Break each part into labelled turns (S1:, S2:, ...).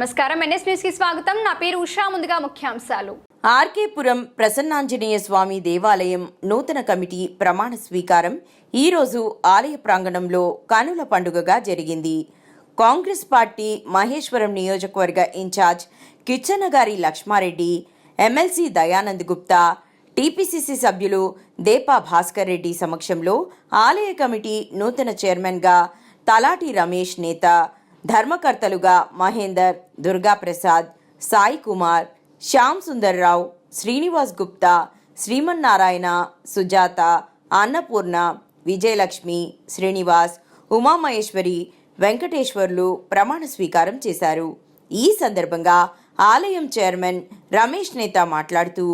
S1: నమస్కారం. ఎన్ఎస్ న్యూస్కి స్వాగతం. నా పేరు ఉషా. ముందుగా ముఖ్యాంశాలు.
S2: ఆర్కేపురం ప్రసన్నాంజనేయ స్వామి దేవాలయం నూతన కమిటీ ప్రమాణ స్వీకారం. ఈరోజు ఆలయ ప్రాంగణంలో కనుల పండుగగా జరిగింది. కాంగ్రెస్ పార్టీ మహేశ్వరం నియోజకవర్గ incharge Kichannagari Laxma Reddy MLC Dayanand Gupta TPCC సభ్యులు దేపా భాస్కర్ రెడ్డి సమక్షంలో ఆలయ కమిటీ నూతన చైర్మన్గా తలాటి రమేష్ నేత ధర్మకర్తలుగా మహేందర్ దుర్గాప్రసాద్ సాయి కుమార్ శ్యామ్ సుందర్రావు శ్రీనివాస్ గుప్తా శ్రీమన్నారాయణ సుజాత అన్నపూర్ణ విజయలక్ష్మి శ్రీనివాస్ ఉమామహేశ్వరి వెంకటేశ్వర్లు ప్రమాణ స్వీకారం చేశారు. ఈ సందర్భంగా ఆలయం చైర్మన్ రమేష్ నేత మాట్లాడుతూ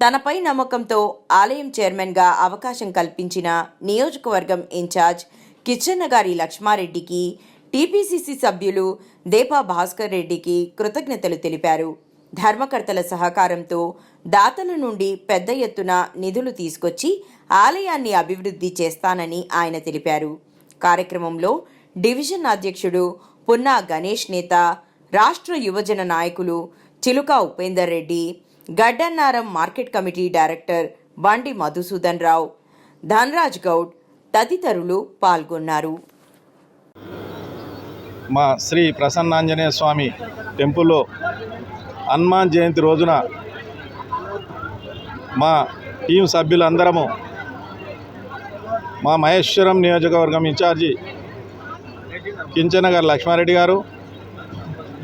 S2: తనపై నమ్మకంతో ఆలయం చైర్మన్గా అవకాశం కల్పించిన నియోజకవర్గం ఇన్ఛార్జ్ కిచ్చన్న గారి లక్ష్మారెడ్డికి టీపీసీసీ సభ్యులు దేపా భాస్కర్ రెడ్డికి కృతజ్ఞతలు తెలిపారు. ధర్మకర్తల సహకారంతో దాతల నుండి పెద్ద ఎత్తున నిధులు తీసుకొచ్చి ఆలయాన్ని అభివృద్ధి చేస్తానని ఆయన తెలిపారు. కార్యక్రమంలో డివిజన్ అధ్యక్షుడు పున్నా గణేష్ నేత రాష్ట్ర యువజన నాయకులు Chiluka Upender Reddy Gaddiannaram market committee director Bandi Madhusudan Rao Dhanraj Goud తదితరులు పాల్గొన్నారు.
S3: మా శ్రీ ప్రసన్నాంజనేయ స్వామి టెంపుల్లో హనుమాన్ జయంతి రోజున మా టీం సభ్యులందరము మా మహేశ్వరం నియోజకవర్గం ఇన్ఛార్జి కించనగర్ లక్ష్మారెడ్డి గారు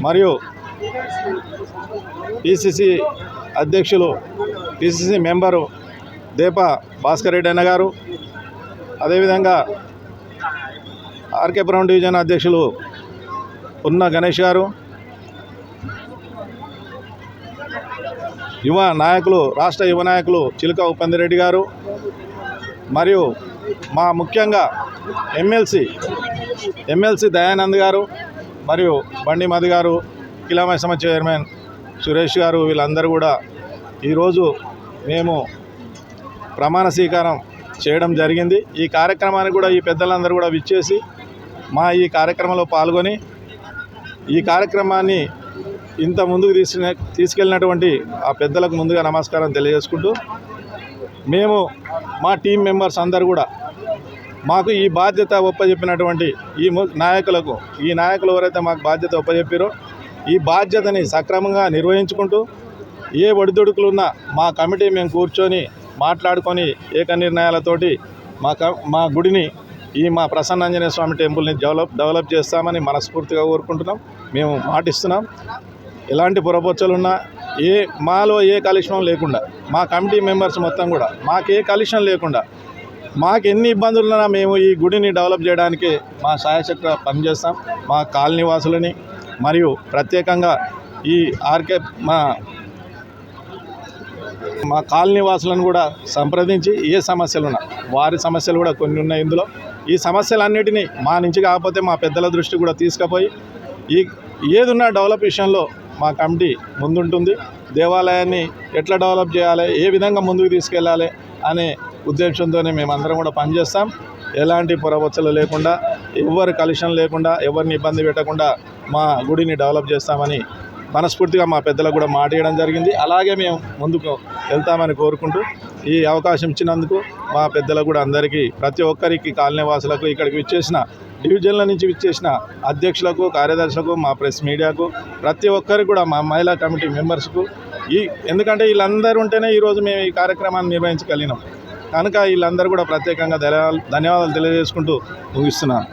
S3: మరియు పిసిసి అధ్యక్షులు పిసిసి మెంబరు దేప భాస్కర్ రెడ్డి అన్న గారు అదేవిధంగా ఆర్కే ఆర్కేపురం డివిజన్ అధ్యక్షులు ఉన్న గణేష్ గారు. యువ నాయకులు రాష్ట్ర యువ నాయకులు చిలుక ఉపేందరెడ్డి గారు. మరియు మా ముఖ్యంగా ఎమ్మెల్సీ ఎమ్మెల్సీ దయానంద్ గారు మరియు బండి మధు గారు కిలామైసమ చైర్మన్ సురేష్ గారు వీళ్ళందరూ కూడా ఈరోజు మేము ప్రమాణ స్వీకారం చేయడం జరిగింది. ఈ కార్యక్రమానికి కూడా ఈ పెద్దలందరూ కూడా విచ్చేసి మా ఈ కార్యక్రమంలో పాల్గొని ఈ కార్యక్రమాన్ని ఇంత ముందుకు తీసుకు తీసుకెళ్ళినటువంటి ఆ పెద్దలకు ముందుగా నమస్కారం తెలియజేసుకుంటూ మేము మా టీం మెంబర్స్ అందరు కూడా మాకు ఈ బాధ్యత ఒప్పజెప్పినటువంటి ఈ ము- నాయకులకు ఈ నాయకులు ఎవరైతే మాకు బాధ్యత ఒప్పజెప్పారో ఈ బాధ్యతని సక్రమంగా నిర్వహించుకుంటూ ఏ ఒడిదుడుకులు ఉన్నా మా కమిటీ మేము కూర్చొని మాట్లాడుకొని ఏక నిర్ణయాలతోటి మా క మా గుడిని ఈ మా ప్రసన్నాంజనేయ స్వామి టెంపుల్ని డెవలప్ డెవలప్ చేస్తామని మనస్ఫూర్తిగా కోరుకుంటున్నాం. మేము మాటిస్తున్నాం. ఎలాంటి పొరపొచ్చలున్నా ఏ మాలో ఏ కలుషం లేకుండా మా కమిటీ మెంబర్స్ మొత్తం కూడా మాకు ఏ కలుషం లేకుండా మాకు ఎన్ని ఇబ్బందులున్నా మేము ఈ గుడిని డెవలప్ చేయడానికి మా సాయశక్త పనిచేస్తాం. మా కాలనీవాసులని మరియు ప్రత్యేకంగా ఈ ఆర్కే మా మా కాలనీవాసులను కూడా సంప్రదించి ఏ సమస్యలు ఉన్నా వారి సమస్యలు కూడా కొన్ని ఉన్నాయి ఇందులో. ఈ సమస్యలన్నిటినీ మా నుంచి కాకపోతే మా పెద్దల దృష్టి కూడా తీసుకుపోయి ఈ ఏదున్నా డెవలప్ విషయంలో మా కమిటీ ముందుంటుంది. దేవాలయాన్ని ఎట్లా డెవలప్ చేయాలి ఏ విధంగా ముందుకు తీసుకెళ్ళాలి అనే ఉద్దేశంతోనే మేమందరం కూడా పనిచేస్తాం. ఎలాంటి పొరవచ్చలు లేకుండా ఎవరి కలుషం లేకుండా ఎవరిని ఇబ్బంది పెట్టకుండా మా గుడిని డెవలప్ చేస్తామని మనస్ఫూర్తిగా మా పెద్దలకు కూడా మాట ఇవ్వడం జరిగింది. అలాగే మేము ముందుకు వెళ్తామని కోరుకుంటూ ఈ అవకాశం ఇచ్చినందుకు మా పెద్దలకు కూడా అందరికీ ప్రతి ఒక్కరికి కాలనీ వాసులకు ఇక్కడికి ఇచ్చేసిన డివిజన్ల నుంచి విచ్చేసిన అధ్యక్షులకు కార్యదర్శులకు మా ప్రెస్ మీడియాకు ప్రతి ఒక్కరికి కూడా మా మహిళా కమిటీ మెంబర్స్కు ఈ ఎందుకంటే వీళ్ళందరూ ఉంటేనే ఈరోజు మేము ఈ కార్యక్రమాన్ని నిర్వహించగలిగినాం. కనుక వీళ్ళందరూ కూడా ప్రత్యేకంగా ధన్యవాదాలు ధన్యవాదాలు తెలియజేసుకుంటూ ముగిస్తున్నాను.